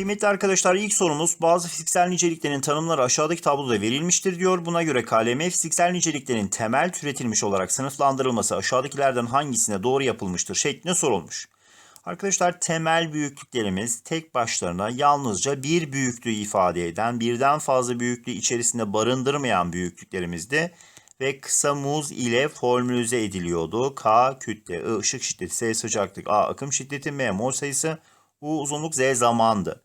Kıymetli arkadaşlar ilk sorumuz bazı fiziksel niceliklerin tanımları aşağıdaki tabloda verilmiştir diyor. Buna göre KLM fiziksel niceliklerin temel türetilmiş olarak sınıflandırılması aşağıdakilerden hangisine doğru yapılmıştır şeklinde sorulmuş. Arkadaşlar temel büyüklüklerimiz tek başlarına yalnızca bir büyüklüğü ifade eden birden fazla büyüklüğü içerisinde barındırmayan büyüklüklerimizdi ve kısa muz ile formülize ediliyordu. K kütle, I ışık şiddeti, S sıcaklık, A akım şiddeti, M mol sayısı, U uzunluk, Z zamandı.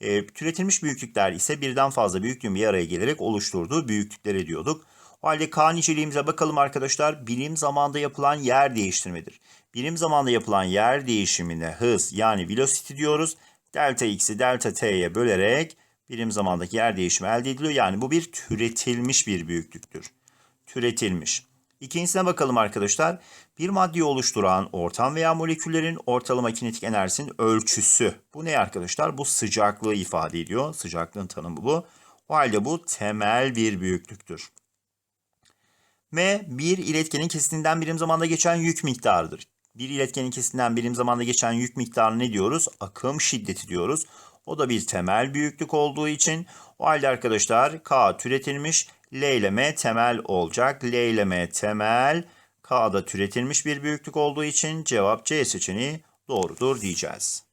E, türetilmiş büyüklükler ise birden fazla büyüklüğün bir araya gelerek oluşturduğu büyüklükleri diyorduk. O halde K niceliğimize bakalım arkadaşlar. Birim zamanda yapılan yer değiştirmedir. Birim zamanda yapılan yer değişimine hız yani velocity diyoruz. Delta x'i delta t'ye bölerek birim zamandaki yer değişimi elde ediliyor. Yani bu bir türetilmiş bir büyüklüktür. Türetilmiş. İkincisine bakalım arkadaşlar. Bir maddeyi oluşturan ortam veya moleküllerin ortalama kinetik enerjisinin ölçüsü. Bu ne arkadaşlar? Bu sıcaklığı ifade ediyor. Sıcaklığın tanımı bu. O halde bu temel bir büyüklüktür. M bir iletkenin kesitinden birim zamanda geçen yük miktarıdır. Bir iletkenin kesitinden birim zamanda geçen yük miktarı ne diyoruz? Akım şiddeti diyoruz. O da bir temel büyüklük olduğu için o halde arkadaşlar K türetilmiş L ile M temel olacak. L ile M temel K da türetilmiş bir büyüklük olduğu için cevap C seçeneği doğrudur diyeceğiz.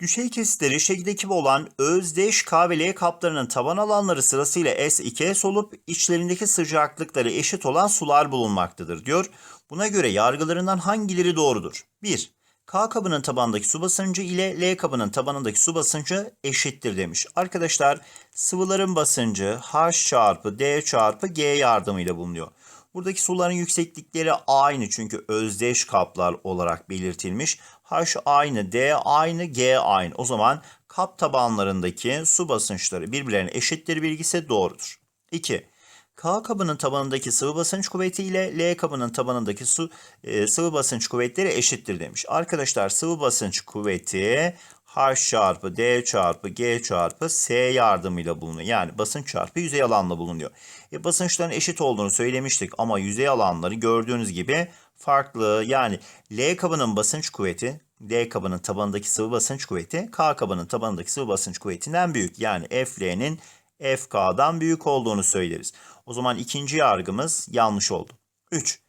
Düşey kesitleri şekildeki gibi olan özdeş K ve L kaplarının taban alanları sırasıyla S2S olup içlerindeki sıcaklıkları eşit olan sular bulunmaktadır diyor. Buna göre yargılarından hangileri doğrudur? 1. K kabının tabandaki su basıncı ile L kabının tabanındaki su basıncı eşittir demiş. Arkadaşlar sıvıların basıncı H çarpı D çarpı G yardımıyla bulunuyor. Buradaki suların yükseklikleri aynı çünkü özdeş kaplar olarak belirtilmiş. H aynı, D aynı, G aynı. O zaman kap tabanlarındaki su basınçları birbirlerine eşittir bilgisi doğrudur. 2. K kabının tabanındaki sıvı basınç kuvveti ile L kabının tabanındaki su e, sıvı basınç kuvvetleri eşittir demiş. Arkadaşlar sıvı basınç kuvveti H çarpı D çarpı G çarpı S yardımıyla bulunuyor. Yani basınç çarpı yüzey alanla bulunuyor. E, basınçların eşit olduğunu söylemiştik ama yüzey alanları gördüğünüz gibi farklı. Yani L kabının basınç kuvveti D kabının tabanındaki sıvı basınç kuvveti K kabının tabanındaki sıvı basınç kuvvetinden büyük. Yani FL'nin FK'dan büyük olduğunu söyleriz. O zaman ikinci yargımız yanlış oldu. 3.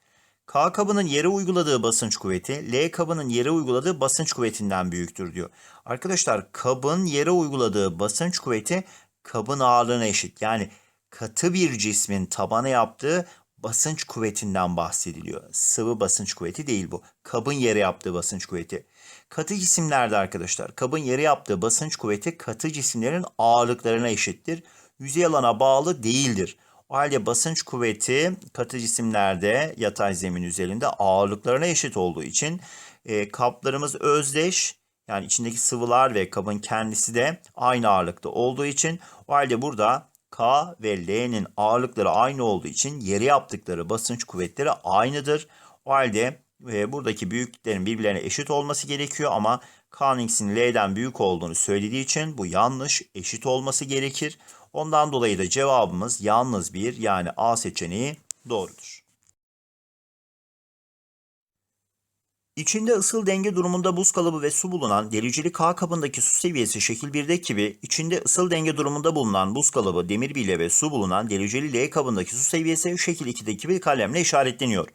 K kabının yere uyguladığı basınç kuvveti L kabının yere uyguladığı basınç kuvvetinden büyüktür diyor. Arkadaşlar kabın yere uyguladığı basınç kuvveti kabın ağırlığına eşit. Yani katı bir cismin tabana yaptığı basınç kuvvetinden bahsediliyor. Sıvı basınç kuvveti değil bu. Kabın yere yaptığı basınç kuvveti. Katı cisimlerde arkadaşlar kabın yere yaptığı basınç kuvveti katı cisimlerin ağırlıklarına eşittir. Yüzey alana bağlı değildir. O halde basınç kuvveti katı cisimlerde yatay zemin üzerinde ağırlıklarına eşit olduğu için e, kaplarımız özdeş yani içindeki sıvılar ve kabın kendisi de aynı ağırlıkta olduğu için o halde burada K ve L'nin ağırlıkları aynı olduğu için yere yaptıkları basınç kuvvetleri aynıdır. O halde e, buradaki büyüklüklerin birbirlerine eşit olması gerekiyor ama K'nın X'in L'den büyük olduğunu söylediği için bu yanlış eşit olması gerekir. Ondan dolayı da cevabımız yalnız bir yani A seçeneği doğrudur. İçinde ısıl denge durumunda buz kalıbı ve su bulunan dereceli K kabındaki su seviyesi şekil 1'deki gibi içinde ısıl denge durumunda bulunan buz kalıbı, demir bilye ve su bulunan dereceli L kabındaki su seviyesi şekil 2'deki bir kalemle işaretleniyor.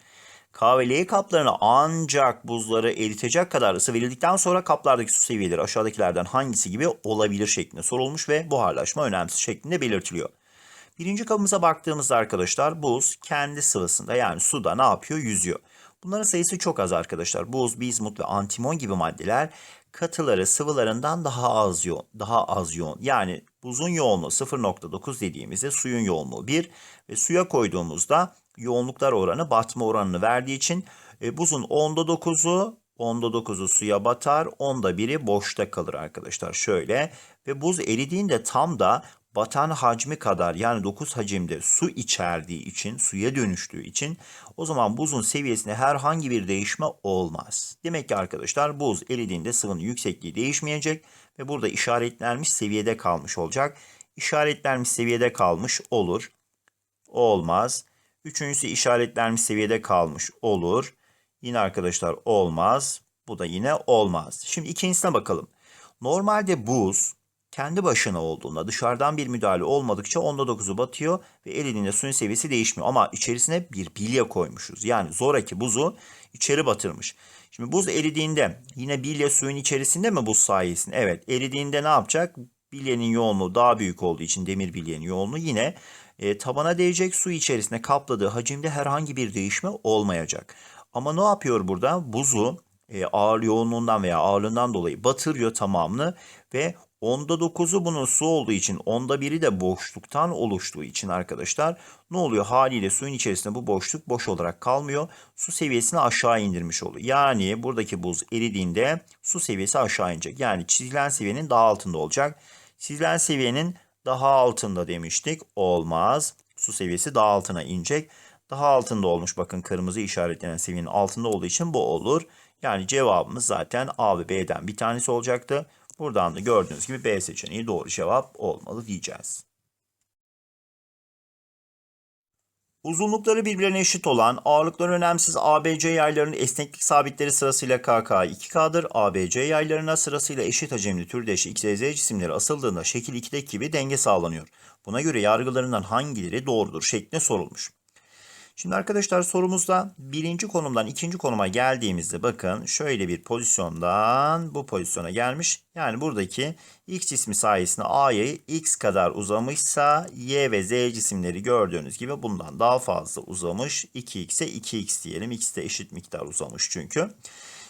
K ve L kaplarına ancak buzları eritecek kadar ısı verildikten sonra kaplardaki su seviyeleri aşağıdakilerden hangisi gibi olabilir şeklinde sorulmuş ve buharlaşma önemsiz şeklinde belirtiliyor. Birinci kabımıza baktığımızda arkadaşlar buz kendi sıvısında yani suda ne yapıyor? Yüzüyor. Bunların sayısı çok az arkadaşlar. Buz, bizmut ve antimon gibi maddeler katıları sıvılarından daha az yoğun, daha az yoğun. Yani buzun yoğunluğu 0.9 dediğimizde suyun yoğunluğu 1 ve suya koyduğumuzda yoğunluklar oranı batma oranını verdiği için e, buzun 10'da 9'u 10'da 9'u suya batar, 10'da 1'i boşta kalır arkadaşlar. Şöyle ve buz eridiğinde tam da batan hacmi kadar yani 9 hacimde su içerdiği için, suya dönüştüğü için o zaman buzun seviyesinde herhangi bir değişme olmaz. Demek ki arkadaşlar buz eridiğinde sıvının yüksekliği değişmeyecek ve burada işaretlenmiş seviyede kalmış olacak. İşaretlenmiş seviyede kalmış olur. Olmaz. Üçüncüsü işaretlenmiş seviyede kalmış olur. Yine arkadaşlar olmaz. Bu da yine olmaz. Şimdi ikincisine bakalım. Normalde buz kendi başına olduğunda dışarıdan bir müdahale olmadıkça onda 9'u batıyor ve eridiğinde suyun seviyesi değişmiyor. Ama içerisine bir bilye koymuşuz. Yani zoraki buzu içeri batırmış. Şimdi buz eridiğinde yine bilye suyun içerisinde mi buz sayesinde? Evet eridiğinde ne yapacak? Bilyenin yoğunluğu daha büyük olduğu için demir bilyenin yoğunluğu yine e, tabana değecek su içerisinde kapladığı hacimde herhangi bir değişme olmayacak. Ama ne yapıyor burada? Buzu e, ağır yoğunluğundan veya ağırlığından dolayı batırıyor tamamını ve onda 9'u bunun su olduğu için onda biri de boşluktan oluştuğu için arkadaşlar ne oluyor? Haliyle suyun içerisinde bu boşluk boş olarak kalmıyor. Su seviyesini aşağı indirmiş oluyor. Yani buradaki buz eridiğinde su seviyesi aşağı inecek. Yani çizilen seviyenin daha altında olacak. Çizilen seviyenin daha altında demiştik. Olmaz. Su seviyesi daha altına inecek. Daha altında olmuş bakın kırmızı işaretlenen seviyenin altında olduğu için bu olur. Yani cevabımız zaten A ve B'den bir tanesi olacaktı. Buradan da gördüğünüz gibi B seçeneği doğru cevap olmalı diyeceğiz. Uzunlukları birbirine eşit olan ağırlıkları önemsiz ABC yaylarının esneklik sabitleri sırasıyla KK 2K'dır. ABC yaylarına sırasıyla eşit hacimli türdeş X ve Z cisimleri asıldığında şekil 2'deki gibi denge sağlanıyor. Buna göre yargılarından hangileri doğrudur şeklinde sorulmuş. Şimdi arkadaşlar sorumuzda birinci konumdan ikinci konuma geldiğimizde bakın şöyle bir pozisyondan bu pozisyona gelmiş. Yani buradaki x cismi sayesinde a'yı x kadar uzamışsa y ve z cisimleri gördüğünüz gibi bundan daha fazla uzamış. 2x'e 2x diyelim. x de eşit miktar uzamış çünkü.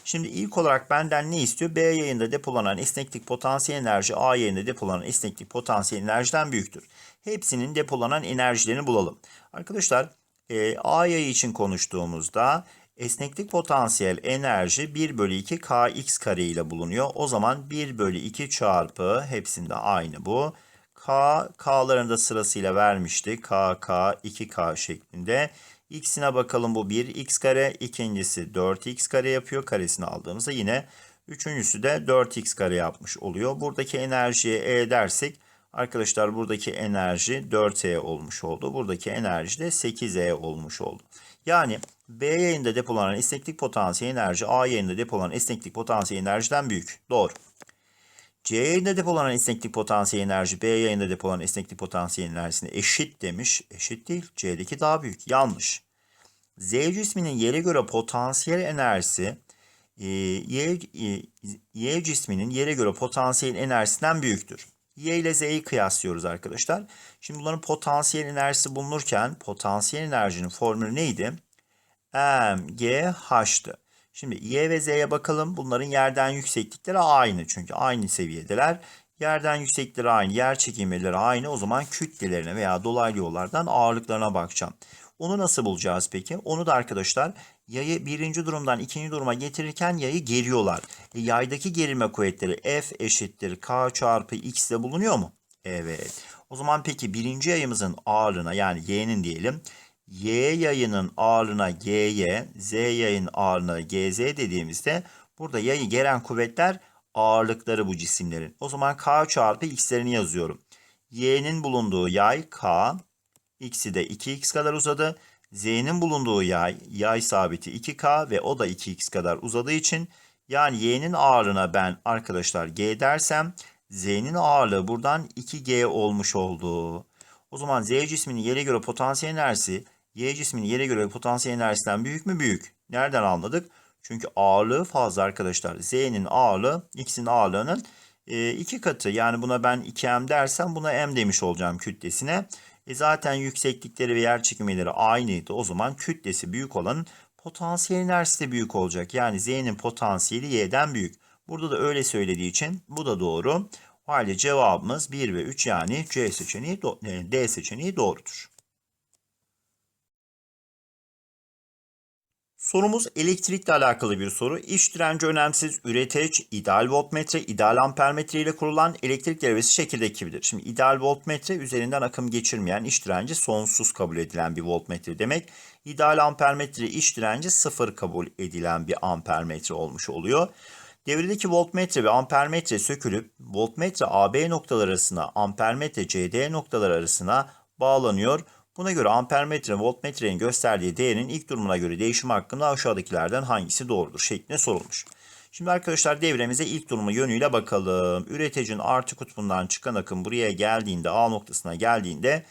Şimdi ilk olarak benden ne istiyor? B yayında depolanan esneklik potansiyel enerji A yayında depolanan esneklik potansiyel enerjiden büyüktür. Hepsinin depolanan enerjilerini bulalım. Arkadaşlar e, A yayı için konuştuğumuzda esneklik potansiyel enerji 1 bölü 2 kx kare ile bulunuyor. O zaman 1 bölü 2 çarpı hepsinde aynı bu. K, K'larını da sırasıyla vermiştik. K, K, 2K şeklinde. X'ine bakalım bu 1 x kare. ikincisi 4x kare yapıyor. Karesini aldığımızda yine üçüncüsü de 4x kare yapmış oluyor. Buradaki enerjiye E dersek Arkadaşlar buradaki enerji 4E olmuş oldu. Buradaki enerji de 8E olmuş oldu. Yani B yayında depolanan esneklik potansiyel enerji A yayında depolanan esneklik potansiyel enerjiden büyük. Doğru. C yayında depolanan esneklik potansiyel enerji B yayında depolanan esneklik potansiyel enerjisine eşit demiş. Eşit değil. C'deki daha büyük. Yanlış. Z cisminin yere göre potansiyel enerjisi e, Y, e, y cisminin yere göre potansiyel enerjisinden büyüktür. Y ile Z'yi kıyaslıyoruz arkadaşlar. Şimdi bunların potansiyel enerjisi bulunurken potansiyel enerjinin formülü neydi? MGH'tı. Şimdi Y ve Z'ye bakalım. Bunların yerden yükseklikleri aynı. Çünkü aynı seviyedeler. Yerden yükseklikleri aynı, yer çekimleri aynı. O zaman kütlelerine veya dolaylı yollardan ağırlıklarına bakacağım. Onu nasıl bulacağız peki? Onu da arkadaşlar yayı birinci durumdan ikinci duruma getirirken yayı geriyorlar. E, yaydaki gerilme kuvvetleri F eşittir K çarpı X de bulunuyor mu? Evet. O zaman peki birinci yayımızın ağırlığına yani Y'nin diyelim. Y yayının ağırlığına GY, Z yayın ağırlığına GZ dediğimizde burada yayı gelen kuvvetler ağırlıkları bu cisimlerin. O zaman K çarpı X'lerini yazıyorum. Y'nin bulunduğu yay K, X'i de 2X kadar uzadı. Z'nin bulunduğu yay, yay sabiti 2K ve o da 2X kadar uzadığı için yani Y'nin ağırlığına ben arkadaşlar G dersem Z'nin ağırlığı buradan 2G olmuş oldu. O zaman Z cisminin yere göre potansiyel enerjisi Y cisminin yere göre potansiyel enerjisinden büyük mü? Büyük. Nereden anladık? Çünkü ağırlığı fazla arkadaşlar. Z'nin ağırlığı X'in ağırlığının e, iki katı. Yani buna ben 2M dersem buna M demiş olacağım kütlesine. E zaten yükseklikleri ve yer çekimleri aynıydı. O zaman kütlesi büyük olanın potansiyel enerjisi de büyük olacak. Yani Z'nin potansiyeli Y'den büyük. Burada da öyle söylediği için bu da doğru. O halde cevabımız 1 ve 3 yani C seçeneği, e, D seçeneği doğrudur. Sorumuz elektrikle alakalı bir soru. İş direnci önemsiz, üreteç, ideal voltmetre, ideal ampermetre ile kurulan elektrik devresi şekildeki gibidir. Şimdi ideal voltmetre üzerinden akım geçirmeyen iş direnci sonsuz kabul edilen bir voltmetre demek. İdeal ampermetre iş direnci sıfır kabul edilen bir ampermetre olmuş oluyor. Devredeki voltmetre ve ampermetre sökülüp voltmetre AB noktaları arasına, ampermetre CD noktaları arasına bağlanıyor. Buna göre ampermetre voltmetrenin gösterdiği değerin ilk durumuna göre değişim hakkında aşağıdakilerden hangisi doğrudur şeklinde sorulmuş. Şimdi arkadaşlar devremize ilk durumu yönüyle bakalım. Üreticinin artı kutbundan çıkan akım buraya geldiğinde A noktasına geldiğinde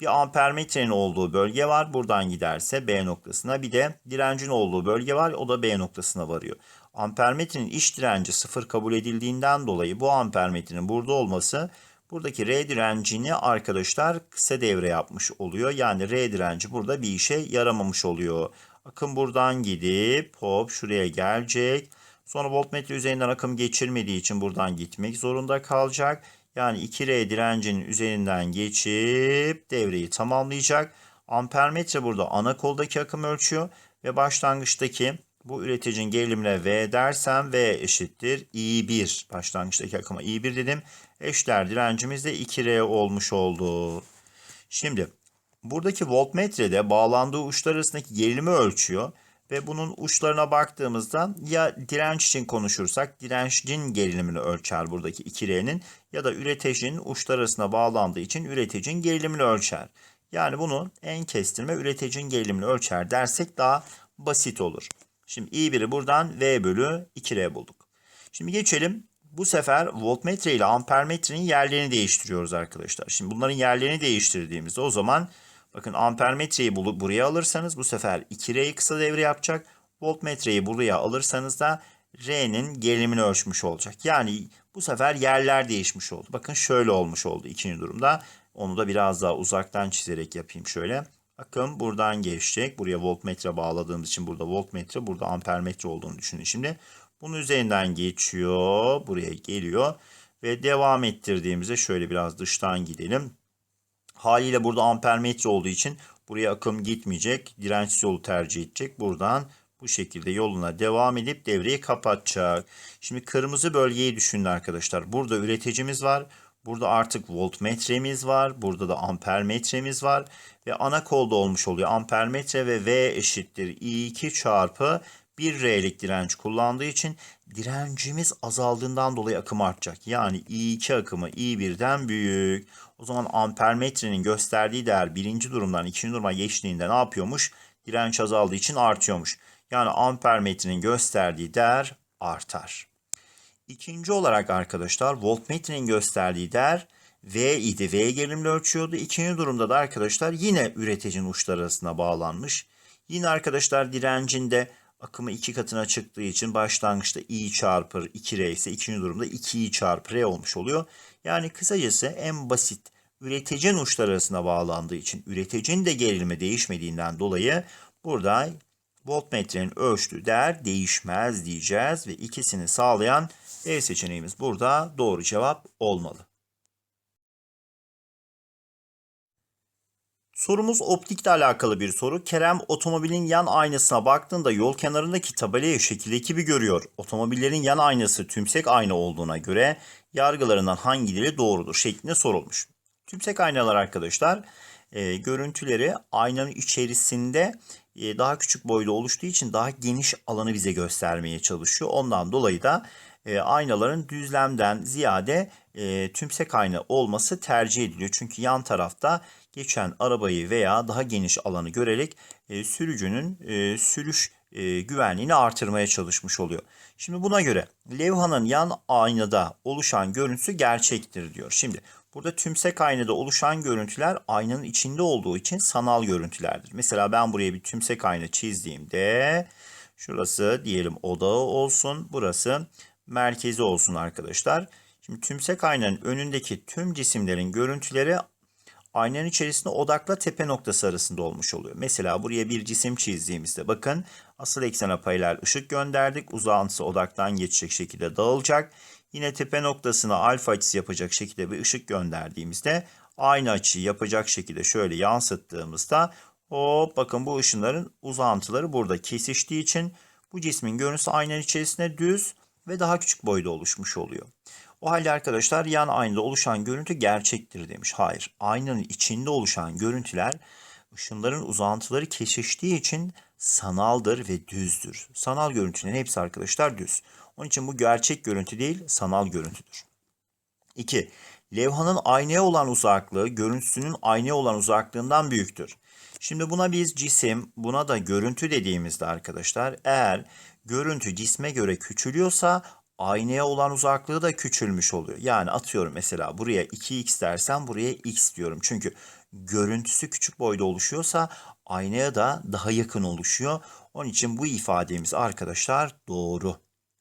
bir ampermetrenin olduğu bölge var. Buradan giderse B noktasına bir de direncin olduğu bölge var. O da B noktasına varıyor. Ampermetrenin iç direnci sıfır kabul edildiğinden dolayı bu ampermetrenin burada olması buradaki R direncini arkadaşlar kısa devre yapmış oluyor. Yani R direnci burada bir işe yaramamış oluyor. Akım buradan gidip hop şuraya gelecek. Sonra voltmetre üzerinden akım geçirmediği için buradan gitmek zorunda kalacak. Yani 2R direncinin üzerinden geçip devreyi tamamlayacak. Ampermetre burada ana koldaki akım ölçüyor ve başlangıçtaki bu üreticinin gerilimine V dersem V eşittir I1. Başlangıçtaki akıma I1 dedim. Eşler direncimiz de 2R olmuş oldu. Şimdi buradaki voltmetrede bağlandığı uçlar arasındaki gerilimi ölçüyor. Ve bunun uçlarına baktığımızda ya direnç için konuşursak direncin gerilimini ölçer buradaki 2R'nin ya da üreticinin uçlar arasına bağlandığı için üreticinin gerilimini ölçer. Yani bunu en kestirme üreticinin gerilimini ölçer dersek daha basit olur. Şimdi I1'i buradan V bölü 2R bulduk. Şimdi geçelim. Bu sefer voltmetre ile ampermetrenin yerlerini değiştiriyoruz arkadaşlar. Şimdi bunların yerlerini değiştirdiğimizde o zaman bakın ampermetreyi bulup buraya alırsanız bu sefer 2R'yi kısa devre yapacak. Voltmetreyi buraya alırsanız da R'nin gerilimini ölçmüş olacak. Yani bu sefer yerler değişmiş oldu. Bakın şöyle olmuş oldu ikinci durumda. Onu da biraz daha uzaktan çizerek yapayım şöyle. Akım buradan geçecek. Buraya voltmetre bağladığımız için burada voltmetre, burada ampermetre olduğunu düşünün şimdi. Bunun üzerinden geçiyor. Buraya geliyor. Ve devam ettirdiğimizde şöyle biraz dıştan gidelim. Haliyle burada ampermetre olduğu için buraya akım gitmeyecek. Dirençsiz yolu tercih edecek. Buradan bu şekilde yoluna devam edip devreyi kapatacak. Şimdi kırmızı bölgeyi düşünün arkadaşlar. Burada üreticimiz var. Burada artık voltmetremiz var. Burada da ampermetremiz var. Ve ana kolda olmuş oluyor. Ampermetre ve V eşittir I2 çarpı 1R'lik direnç kullandığı için direncimiz azaldığından dolayı akım artacak. Yani I2 akımı I1'den büyük. O zaman ampermetrenin gösterdiği değer birinci durumdan ikinci duruma geçtiğinde ne yapıyormuş? Direnç azaldığı için artıyormuş. Yani ampermetrenin gösterdiği değer artar. İkinci olarak arkadaşlar voltmetrenin gösterdiği değer V idi. V gerilimle ölçüyordu. İkinci durumda da arkadaşlar yine üreticinin uçları arasına bağlanmış. Yine arkadaşlar direncinde akımı iki katına çıktığı için başlangıçta I çarpı 2R ise ikinci durumda 2I çarpı R olmuş oluyor. Yani kısacası en basit üreticinin uçları arasına bağlandığı için üreticinin de gerilimi değişmediğinden dolayı burada voltmetrenin ölçtüğü değer değişmez diyeceğiz ve ikisini sağlayan E seçeneğimiz burada doğru cevap olmalı. Sorumuz optikle alakalı bir soru. Kerem otomobilin yan aynasına baktığında yol kenarındaki tabelayı şekildeki gibi görüyor. Otomobillerin yan aynası tümsek ayna olduğuna göre yargılarından hangileri doğrudur şeklinde sorulmuş. Tümsek aynalar arkadaşlar e, görüntüleri aynanın içerisinde e, daha küçük boyda oluştuğu için daha geniş alanı bize göstermeye çalışıyor. Ondan dolayı da e, aynaların düzlemden ziyade e, tümsek ayna olması tercih ediliyor. Çünkü yan tarafta geçen arabayı veya daha geniş alanı görerek e, sürücünün e, sürüş e, güvenliğini artırmaya çalışmış oluyor. Şimdi buna göre levhanın yan aynada oluşan görüntüsü gerçektir diyor. Şimdi burada tümsek aynada oluşan görüntüler aynanın içinde olduğu için sanal görüntülerdir. Mesela ben buraya bir tümsek ayna çizdiğimde şurası diyelim odağı olsun. Burası merkezi olsun arkadaşlar. Şimdi tümsek aynanın önündeki tüm cisimlerin görüntüleri aynanın içerisinde odakla tepe noktası arasında olmuş oluyor. Mesela buraya bir cisim çizdiğimizde bakın asıl eksene paralel ışık gönderdik. Uzantısı odaktan geçecek şekilde dağılacak. Yine tepe noktasına alfa açısı yapacak şekilde bir ışık gönderdiğimizde aynı açıyı yapacak şekilde şöyle yansıttığımızda hop bakın bu ışınların uzantıları burada kesiştiği için bu cismin görüntüsü aynanın içerisinde düz ve daha küçük boyda oluşmuş oluyor. O halde arkadaşlar yan aynada oluşan görüntü gerçektir demiş. Hayır. Aynanın içinde oluşan görüntüler ışınların uzantıları kesiştiği için sanaldır ve düzdür. Sanal görüntülerin hepsi arkadaşlar düz. Onun için bu gerçek görüntü değil, sanal görüntüdür. 2. Levhanın aynaya olan uzaklığı görüntüsünün aynaya olan uzaklığından büyüktür. Şimdi buna biz cisim, buna da görüntü dediğimizde arkadaşlar eğer görüntü cisme göre küçülüyorsa aynaya olan uzaklığı da küçülmüş oluyor. Yani atıyorum mesela buraya 2x dersem buraya x diyorum. Çünkü görüntüsü küçük boyda oluşuyorsa aynaya da daha yakın oluşuyor. Onun için bu ifademiz arkadaşlar doğru.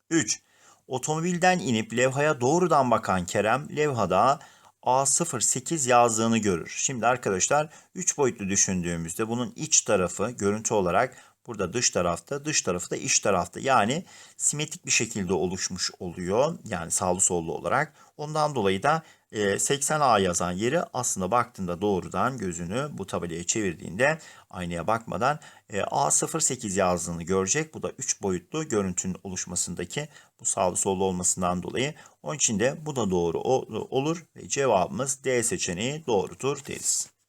3. Otomobilden inip levhaya doğrudan bakan Kerem levhada A08 yazdığını görür. Şimdi arkadaşlar 3 boyutlu düşündüğümüzde bunun iç tarafı görüntü olarak burada dış tarafta, dış tarafı da iç tarafta. Yani simetrik bir şekilde oluşmuş oluyor. Yani sağlı sollu olarak. Ondan dolayı da e, 80A yazan yeri aslında baktığında doğrudan gözünü bu tabelaya çevirdiğinde aynaya bakmadan e, A08 yazdığını görecek. Bu da 3 boyutlu görüntünün oluşmasındaki bu sağlı sollu olmasından dolayı. Onun için de bu da doğru olur ve cevabımız D seçeneği doğrudur deriz.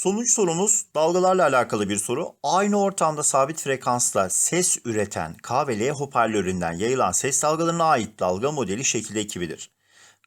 Sonuç sorumuz dalgalarla alakalı bir soru. Aynı ortamda sabit frekansla ses üreten K ve L hoparlöründen yayılan ses dalgalarına ait dalga modeli şekilde ekibidir.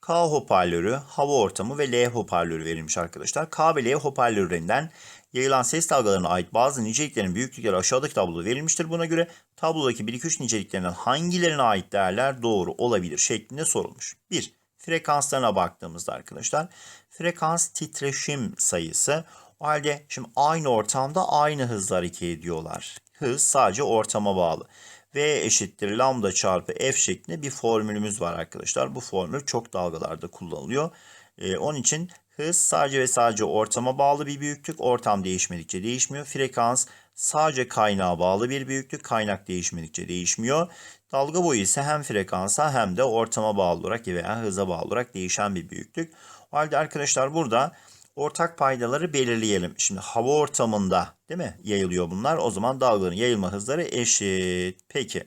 K hoparlörü, hava ortamı ve L hoparlörü verilmiş arkadaşlar. K ve L hoparlörlerinden yayılan ses dalgalarına ait bazı niceliklerin büyüklükleri aşağıdaki tabloda verilmiştir. Buna göre tablodaki 1-2-3 niceliklerinden hangilerine ait değerler doğru olabilir şeklinde sorulmuş. 1. Frekanslarına baktığımızda arkadaşlar frekans titreşim sayısı o halde şimdi aynı ortamda aynı hızla hareket ediyorlar. Hız sadece ortama bağlı. V eşittir lambda çarpı F şeklinde bir formülümüz var arkadaşlar. Bu formül çok dalgalarda kullanılıyor. Ee, onun için hız sadece ve sadece ortama bağlı bir büyüklük. Ortam değişmedikçe değişmiyor. Frekans sadece kaynağa bağlı bir büyüklük. Kaynak değişmedikçe değişmiyor. Dalga boyu ise hem frekansa hem de ortama bağlı olarak veya hıza bağlı olarak değişen bir büyüklük. O halde arkadaşlar burada ortak paydaları belirleyelim. Şimdi hava ortamında değil mi yayılıyor bunlar. O zaman dalgaların yayılma hızları eşit. Peki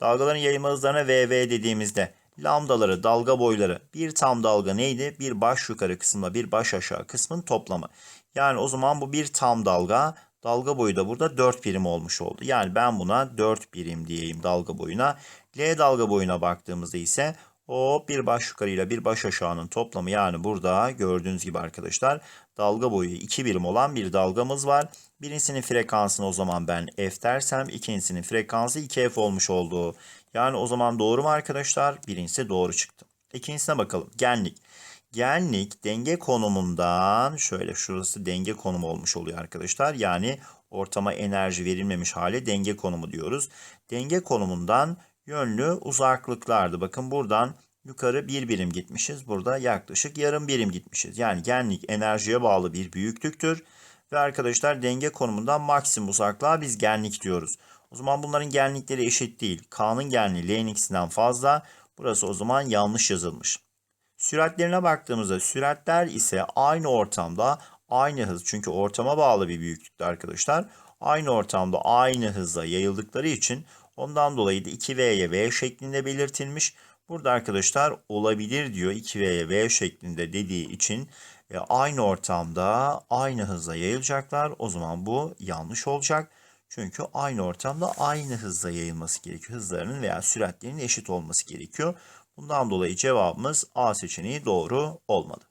dalgaların yayılma hızlarına VV dediğimizde lambdaları, dalga boyları bir tam dalga neydi? Bir baş yukarı kısımla bir baş aşağı kısmın toplamı. Yani o zaman bu bir tam dalga. Dalga boyu da burada 4 birim olmuş oldu. Yani ben buna 4 birim diyeyim dalga boyuna. L dalga boyuna baktığımızda ise o bir baş yukarıyla bir baş aşağının toplamı yani burada gördüğünüz gibi arkadaşlar dalga boyu 2 birim olan bir dalgamız var. Birincisinin frekansını o zaman ben f dersem ikincisinin frekansı 2f olmuş oldu. Yani o zaman doğru mu arkadaşlar? Birincisi doğru çıktı. İkincisine bakalım. Genlik. Genlik denge konumundan şöyle şurası denge konumu olmuş oluyor arkadaşlar. Yani ortama enerji verilmemiş hale denge konumu diyoruz. Denge konumundan yönlü uzaklıklardı. Bakın buradan yukarı bir birim gitmişiz. Burada yaklaşık yarım birim gitmişiz. Yani genlik enerjiye bağlı bir büyüklüktür. Ve arkadaşlar denge konumundan maksimum uzaklığa biz genlik diyoruz. O zaman bunların genlikleri eşit değil. K'nın genliği L'nin ikisinden fazla. Burası o zaman yanlış yazılmış. Süratlerine baktığımızda süratler ise aynı ortamda aynı hız çünkü ortama bağlı bir büyüklükte arkadaşlar. Aynı ortamda aynı hızla yayıldıkları için ondan dolayı da 2V'ye V şeklinde belirtilmiş. Burada arkadaşlar olabilir diyor 2V'ye V şeklinde dediği için e, aynı ortamda aynı hızla yayılacaklar. O zaman bu yanlış olacak. Çünkü aynı ortamda aynı hızla yayılması gerekiyor. Hızlarının veya süratlerinin eşit olması gerekiyor. Bundan dolayı cevabımız A seçeneği doğru olmadı.